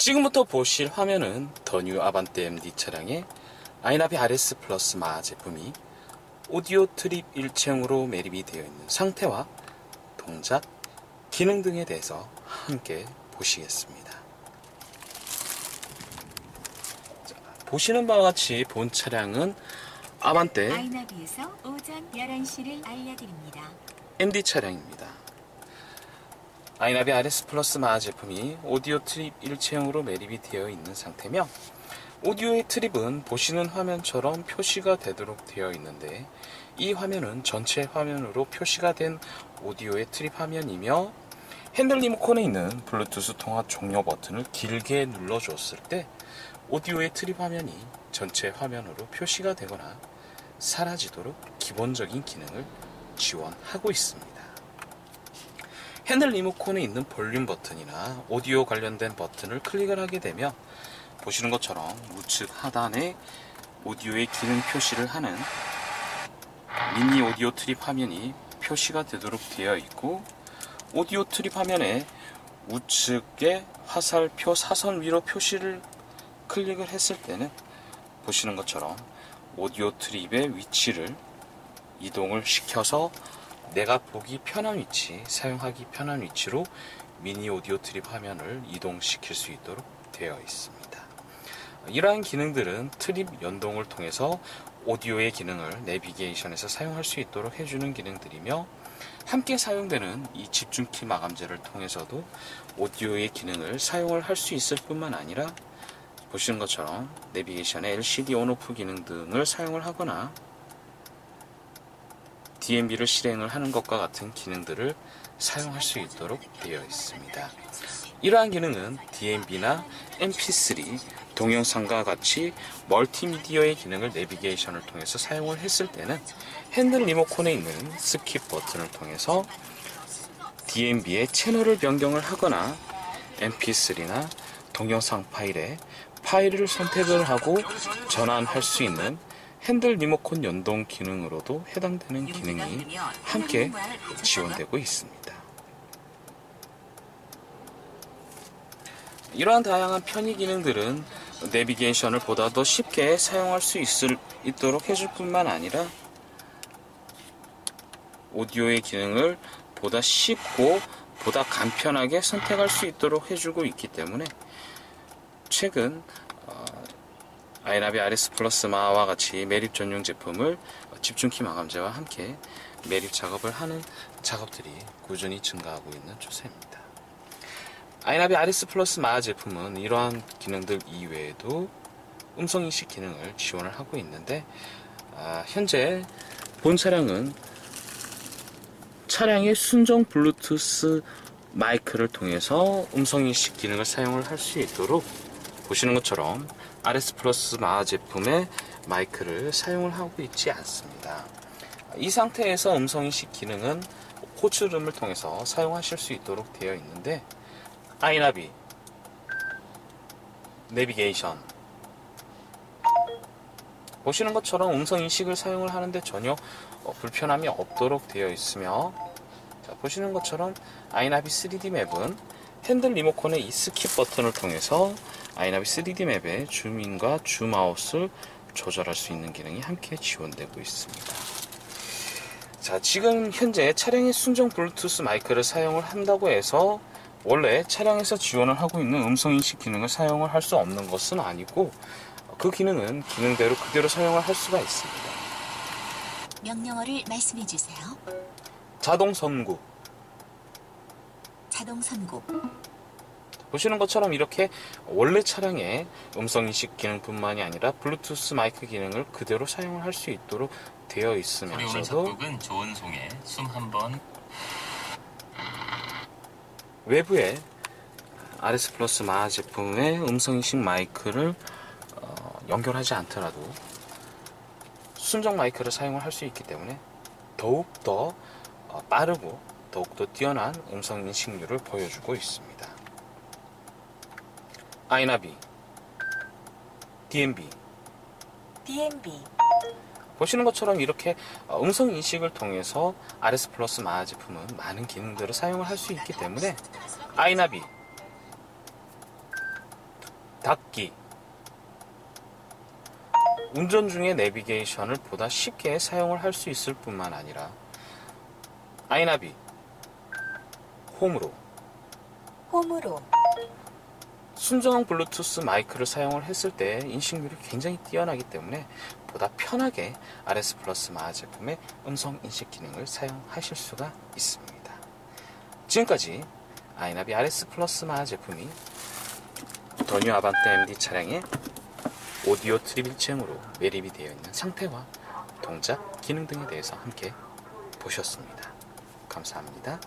지금부터 보실 화면은 더 뉴 아반떼 MD 차량의 아이나비 RS 플러스 마 제품이 오디오 트립 일체형으로 매립이 되어 있는 상태와 동작, 기능 등에 대해서 함께 보시겠습니다. 자, 보시는 바와 같이 본 차량은 아반떼 아이나비에서 오전 11시를 알려드립니다. MD 차량입니다. 아이나비 RS 플러스 마 제품이 오디오 트립 일체형으로 매립이 되어 있는 상태며 오디오의 트립은 보시는 화면처럼 표시가 되도록 되어 있는데 이 화면은 전체 화면으로 표시가 된 오디오의 트립 화면이며 핸들 리모컨에 있는 블루투스 통화 종료 버튼을 길게 눌러주었을 때 오디오의 트립 화면이 전체 화면으로 표시가 되거나 사라지도록 기본적인 기능을 지원하고 있습니다. 핸들 리모컨에 있는 볼륨 버튼이나 오디오 관련된 버튼을 클릭을 하게 되면 보시는 것처럼 우측 하단에 오디오의 기능 표시를 하는 미니 오디오 트립 화면이 표시가 되도록 되어 있고 오디오 트립 화면에 우측에 화살표 사선 위로 표시를 클릭을 했을 때는 보시는 것처럼 오디오 트립의 위치를 이동을 시켜서 내가 보기 편한 위치, 사용하기 편한 위치로 미니 오디오 트립 화면을 이동시킬 수 있도록 되어 있습니다. 이러한 기능들은 트립 연동을 통해서 오디오의 기능을 내비게이션에서 사용할 수 있도록 해주는 기능들이며 함께 사용되는 이 집중키 마감재를 통해서도 오디오의 기능을 사용을 할 수 있을 뿐만 아니라 보시는 것처럼 내비게이션의 LCD 온오프 기능 등을 사용을 하거나 DMB를 실행을 하는 것과 같은 기능들을 사용할 수 있도록 되어 있습니다. 이러한 기능은 DMB나 MP3, 동영상과 같이 멀티미디어의 기능을 내비게이션을 통해서 사용을 했을 때는 핸들 리모컨에 있는 스킵 버튼을 통해서 DMB의 채널을 변경을 하거나 MP3나 동영상 파일에 파일을 선택을 하고 전환할 수 있는 핸들 리모컨 연동 기능으로도 해당되는 기능이 함께 지원되고 있습니다. 이러한 다양한 편의 기능들은 내비게이션을 보다 더 쉽게 사용할 수 있을, 있도록 해줄 뿐만 아니라 오디오의 기능을 보다 쉽고 보다 간편하게 선택할 수 있도록 해주고 있기 때문에 최근 어, 아이나비 RS 플러스 마와 같이 매립 전용 제품을 집중키 마감재와 함께 매립 작업을 하는 작업들이 꾸준히 증가하고 있는 추세입니다. 아이나비 RS 플러스 마 제품은 이러한 기능들 이외에도 음성인식 기능을 지원을 하고 있는데 아, 현재 본 차량은 차량의 순정 블루투스 마이크를 통해서 음성인식 기능을 사용을 할 수 있도록 보시는 것처럼 RS 플러스 마 제품의 마이크를 사용을 하고 있지 않습니다. 이 상태에서 음성 인식 기능은 호출음을 통해서 사용하실 수 있도록 되어 있는데 아이나비 내비게이션 보시는 것처럼 음성 인식을 사용을 하는데 전혀 어, 불편함이 없도록 되어 있으며 자, 보시는 것처럼 아이나비 3D 맵은 핸들 리모컨의 이 스킵 버튼을 통해서 아이나비 3D 맵의 줌인과 줌아웃을 조절할 수 있는 기능이 함께 지원되고 있습니다. 자, 지금 현재 차량의 순정 블루투스 마이크를 사용을 한다고 해서 원래 차량에서 지원을 하고 있는 음성 인식 기능을 사용을 할 수 없는 것은 아니고 그 기능은 기능대로 그대로 사용을 할 수가 있습니다. 명령어를 말씀해 주세요. 자동 선구 자동 선고. 보시는 것처럼 이렇게 원래 차량의 음성인식 기능뿐만이 아니라 블루투스 마이크 기능을 그대로 사용을 할 수 있도록 되어 있으면서도 좋은 송에 숨 한번 외부에 RS 플러스 마 제품의 음성인식 마이크를 어, 연결하지 않더라도 순정 마이크를 사용을 할 수 있기 때문에 더욱더 어, 빠르고 더욱더 뛰어난 음성 인식률을 보여주고 있습니다. 아이나비, DMB DMB. 보시는 것처럼 이렇게 어, 음성 인식을 통해서 RS 플러스 마 제품은 많은 기능들을 사용을 할 수 있기 때문에 아이나비, 닫기 운전 중에 내비게이션을 보다 쉽게 사용을 할 수 있을 뿐만 아니라 아이나비 홈으로 홈으로 순정 블루투스 마이크를 사용을 했을 때 인식률이 굉장히 뛰어나기 때문에 보다 편하게 RS 플러스 마하 제품의 음성 인식 기능을 사용하실 수가 있습니다. 지금까지 아이나비 RS 플러스 마하 제품이 더뉴 아반떼 MD 차량의 오디오 일체형으로 매립이 되어 있는 상태와 동작, 기능 등에 대해서 함께 보셨습니다. 감사합니다.